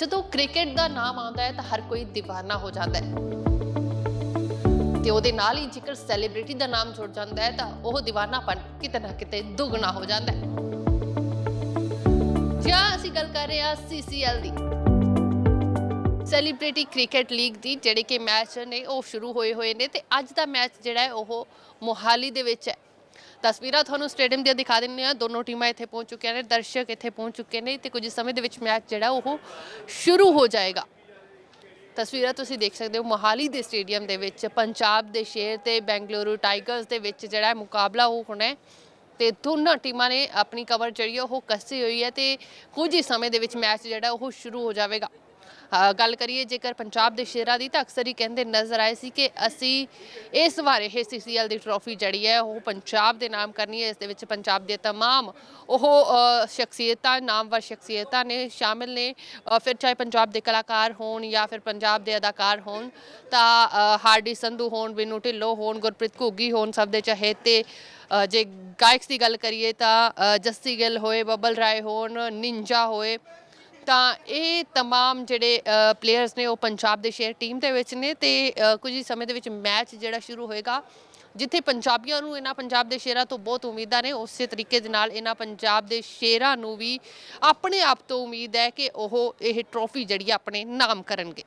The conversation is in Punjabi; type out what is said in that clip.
ਜਦੋਂ ਕ੍ਰਿਕਟ ਦਾ ਨਾਮ ਆਉਂਦਾ ਹੈ ਤਾਂ ਹਰ ਕੋਈ دیਵਾਨਾ ਹੋ ਜਾਂਦਾ ਹੈ। ਤੇ ਉਹਦੇ ਨਾਲ ਹੀ ਜੇਕਰ ਸੈਲੀਬ੍ਰਿਟੀ ਦਾ ਨਾਮ ਜੁੜ ਜਾਂਦਾ ਹੈ ਤਾਂ ਉਹ دیਵਾਨਾਪਨ ਕਿਤੇ ਨਾ ਕਿਤੇ ਦੁੱਗਣਾ ਹੋ ਜਾਂਦਾ ਹੈ। ਜਾਂ ਅਸੀਂ ਗੱਲ ਕਰ ਰਹੇ ਹਾਂ ਸੀਸੀਐਲ ਦੀ। ਸੈਲੀਬ੍ਰਿਟੀ ਕ੍ਰਿਕਟ ਲੀਗ ਦੀ ਜਿਹੜੇ ਕਿ ਮੈਚ ਨੇ ਉਹ ਸ਼ੁਰੂ ਹੋਏ ਹੋਏ ਨੇ ਤੇ ਅੱਜ ਦਾ ਮੈਚ ਜਿਹੜਾ ਹੈ ਉਹ ਮੋਹਾਲੀ ਦੇ ਵਿੱਚ ਹੈ। ਤਸਵੀਰਾਂ ਤੁਹਾਨੂੰ ਸਟੇਡੀਅਮ ਦੀਆਂ ਦਿਖਾ ਦਿੰਦੇ ਆ ਦੋਨੋਂ ਟੀਮਾਂ ਇੱਥੇ ਪਹੁੰਚ ਚੁੱਕੀਆਂ ਨੇ, ਦਰਸ਼ਕ ਇੱਥੇ ਪਹੁੰਚ ਚੁੱਕੇ ਨੇ ਤੇ ਕੁਝ ਸਮੇਂ ਦੇ ਵਿੱਚ ਮੈਚ ਜਿਹੜਾ ਉਹ ਸ਼ੁਰੂ ਹੋ ਜਾਏਗਾ। ਤਸਵੀਰਾਂ ਤੁਸੀਂ ਦੇਖ ਸਕਦੇ ਹੋ, ਮੋਹਾਲੀ ਦੇ ਸਟੇਡੀਅਮ ਦੇ ਵਿੱਚ, ਪੰਜਾਬ ਦੇ ਸ਼ੇਰ ਤੇ ਬੈਂਗਲੁਰੂ ਟਾਈਗਰਸ ਦੇ ਵਿੱਚ ਜਿਹੜਾ ਮੁਕਾਬਲਾ ਉਹ ਹੋਣਾ ਹੈ ਤੇ ਦੋਨਾਂ ਟੀਮਾਂ ਨੇ ਆਪਣੀ ਕਵਰ ਜਿਹੜੀ ਹੈ ਉਹ ਕੱਸੀ ਹੋਈ ਹੈ ਤੇ ਕੁਝ ਹੀ ਸਮੇਂ ਦੇ ਵਿੱਚ ਮੈਚ ਜਿਹੜਾ ਉਹ ਸ਼ੁਰੂ ਹੋ ਜਾਵੇਗਾ। ਗੱਲ ਕਰੀਏ ਜੇਕਰ ਪੰਜਾਬ ਦੇ ਸ਼ੇਰਾਂ ਦੀ ਤਾਂ ਅਕਸਰ ਹੀ ਕਹਿੰਦੇ ਨਜ਼ਰ ਆਏ ਸੀ ਕਿ ਅਸੀਂ ਇਸ ਵਾਰ ਇਹ ਸੀਸੀਐਲ ਦੀ ਟਰੋਫੀ ਜਿਹੜੀ ਹੈ ਉਹ ਪੰਜਾਬ ਦੇ ਨਾਮ ਕਰਨੀ ਹੈ ਇਸ ਦੇ ਵਿੱਚ ਪੰਜਾਬ ਦੇ ਤਮਾਮ ਉਹ ਸ਼ਖਸੀਅਤਾਂ ਨਾਮਵਰ ਸ਼ਖਸੀਅਤਾਂ ਨੇ ਸ਼ਾਮਿਲ ਨੇ। ਫਿਰ ਚਾਹੇ ਪੰਜਾਬ ਦੇ ਕਲਾਕਾਰ ਹੋਣ ਜਾਂ ਫਿਰ ਪੰਜਾਬ ਦੇ ਅਦਾਕਾਰ ਹੋਣ ਤਾਂ ਹਾਰਡੀ ਸੰਧੂ ਹੋਣ ਵਿਨੂ ਢਿੱਲੋਂ ਹੋਣ ਗੁਰਪ੍ਰੀਤ ਘੁੱਗੀ ਹੋਣ ਸਭ ਦੇ ਚਹੇਤੇ ਅ, ਜੇ ਗਾਇਕਸ ਦੀ ਗੱਲ ਕਰੀਏ ਤਾਂ ਜੱਸੀ ਗਿੱਲ ਹੋਏ ਬੱਬਲ ਰਾਏ ਹੋਣ ਨਿੰਜਾ ਹੋਏ ਤਾਂ ਇਹ तमाम ਜਿਹੜੇ ਪਲੇਅਰਸ ਨੇ ਉਹ ਪੰਜਾਬ ਦੇ ਸ਼ੇਅਰ ਟੀਮ ਦੇ ਵਿੱਚ ਨੇ ਤੇ ਅ, ਕੁਝ ਹੀ ਸਮੇਂ ਦੇ ਵਿੱਚ ਮੈਚ ਜਿਹੜਾ ਸ਼ੁਰੂ ਹੋਏਗਾ ਜਿੱਥੇ ਪੰਜਾਬੀਆਂ ਨੂੰ ਇਹਨਾਂ ਪੰਜਾਬ ਦੇ ਸ਼ੇਰਾਂ ਤੋਂ ਬਹੁਤ ਉਮੀਦਾਂ ਨੇ ਉਸੇ ਤਰੀਕੇ ਦੇ ਨਾਲ ਇਹਨਾਂ ਪੰਜਾਬ ਦੇ ਸ਼ੇਰਾਂ ਨੂੰ ਵੀ ਆਪਣੇ ਆਪ ਤੋਂ ਉਮੀਦ ਹੈ ਕਿ ਉਹ ਇਹ ਟਰੋਫੀ ਜਿਹੜੀ ਆ ਆਪਣੇ ਨਾਮ ਕਰਨਗੇ